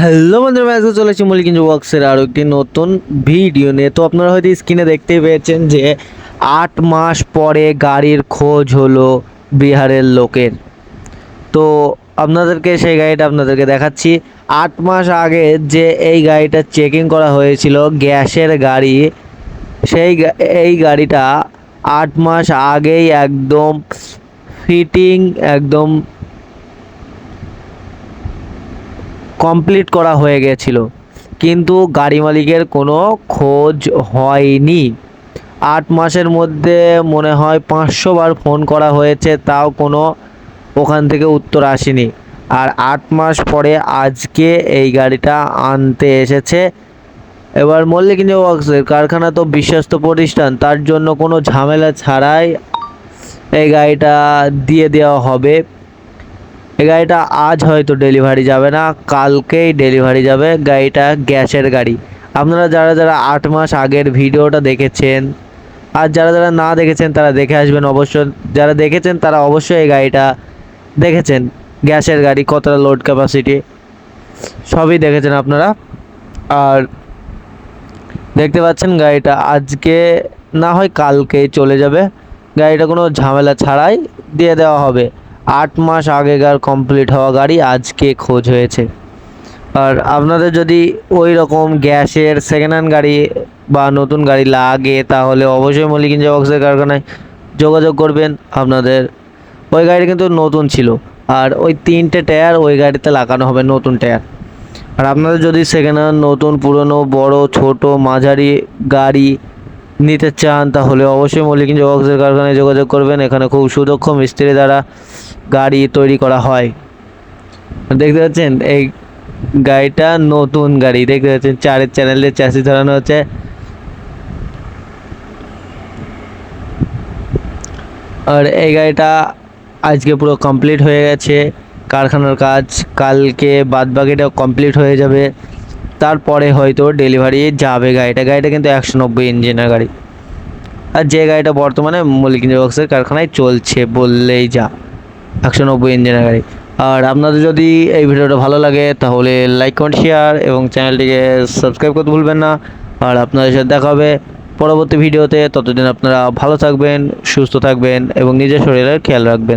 Hello বন্ধুরা আজকে চলে চলেছি মলিকিঞ্জ ওয়ার্কসের আরও একটি নতুন ভিডিও নিয়ে। তো আপনারা হয়তো স্ক্রিনে দেখতেই পেয়েছেন যে আট মাস পরে গাড়ির খোঁজ হলো বিহারের লোকের। তো আপনাদেরকে সেই গাড়িটা আপনাদেরকে দেখাচ্ছি। আট মাস আগে যে এই গাড়িটা চেকিং করা হয়েছিল, গ্যাসের গাড়ি, সেই এই গাড়িটা আট মাস আগেই একদম ফিটিং একদম কমপ্লিট করা হয়ে গেছিল। কিন্তু গাড়ি মালিকের কোনো খোঁজ হয়নি। আট মাসের মধ্যে মনে হয় পাঁচশো বার ফোন করা হয়েছে, তাও কোনো ওখান থেকে উত্তর আসেনি। আর আট মাস পরে আজকে এই গাড়িটা আনতে এসেছে। এবার মল্লিক ইঞ্জিন ওয়ার্কসের কারখানা তো বিশ্বস্ত প্রতিষ্ঠান, তার জন্য কোনো ঝামেলা ছাড়াই এই গাড়িটা দিয়ে দেওয়া হবে। এই গাড়িটা আজ হয়তো ডেলিভারি যাবে না, কালকেই ডেলিভারি যাবে। গাড়িটা গ্যাসের গাড়ি। আপনারা যারা যারা আট মাস আগের ভিডিওটা দেখেছেন, আর যারা যারা না দেখেছেন, তারা দেখে আসবেন অবশ্য যারা দেখেছেন, তারা অবশ্যই এই গাড়িটা দেখেছেন। গ্যাসের গাড়ি, কতটা লোড ক্যাপাসিটি সবই দেখেছেন আপনারা। আর দেখতে পাচ্ছেন গাড়িটা আজকে না হয় কালকেই চলে যাবে। গাড়িটা কোনো ঝামেলা ছাড়াই দিয়ে দেওয়া হবে। আট মাস আগেকার কমপ্লিট হওয়া গাড়ি আজকে খোঁজ হয়েছে। আর আপনাদের যদি ওই রকম গ্যাসের সেকেন্ড হ্যান্ড গাড়ি বা নতুন গাড়ি লাগে, তাহলে অবশ্যই মল্লিক ইঞ্জিন বক্সের কারখানায় যোগাযোগ করবেন। আপনাদের ওই গাড়িটা কিন্তু নতুন ছিল। আর ওই তিনটে টায়ার ওই গাড়িতে লাগানো হবে, নতুন টায়ার আর আপনাদের যদি সেকেন্ড হ্যান্ড নতুন, পুরনো, বড়, ছোট, মাঝারি গাড়ি নিতে চান, তাহলে অবশ্যই মল্লিক ইঞ্জিন কারখানায় যোগাযোগ করবেন। এখানে খুব সুদক্ষ মিস্ত্রি দ্বারা গাড়ি তৈরি করা হয়। দেখতে পাচ্ছেন, এই গাড়িটা নতুন গাড়ি। দেখতে পাচ্ছেন, চারের চ্যানেলের চ্যাসি ধরানো হচ্ছে। আর এই গাড়িটা আজকে পুরো কমপ্লিট হয়ে গেছে। কারখানার কাজ কালকে বাদ বাকিটা কমপ্লিট হয়ে যাবে। তারপরে হয়তো ডেলিভারি যাবে গাড়িটা। গাড়িটা কিন্তু একশো নব্বই ইঞ্জিনের গাড়ি। আর যে গাড়িটা বর্তমানে মল্লিক ইঞ্জিন বক্সের কারখানায় চলছে বললেই যা, একশো নব্বই ইঞ্জিনের গাড়ি। আর আপনাদের যদি এই ভিডিওটা ভালো লাগে, তাহলে লাইক কমেন্ট শেয়ার এবং চ্যানেলটিকে সাবস্ক্রাইব করতে ভুলবেন না। আর আপনাদের সাথে দেখা হবে পরবর্তী ভিডিওতে। ততদিন আপনারা ভালো থাকবেন, সুস্থ থাকবেন এবং নিজের শরীরের খেয়াল রাখবেন।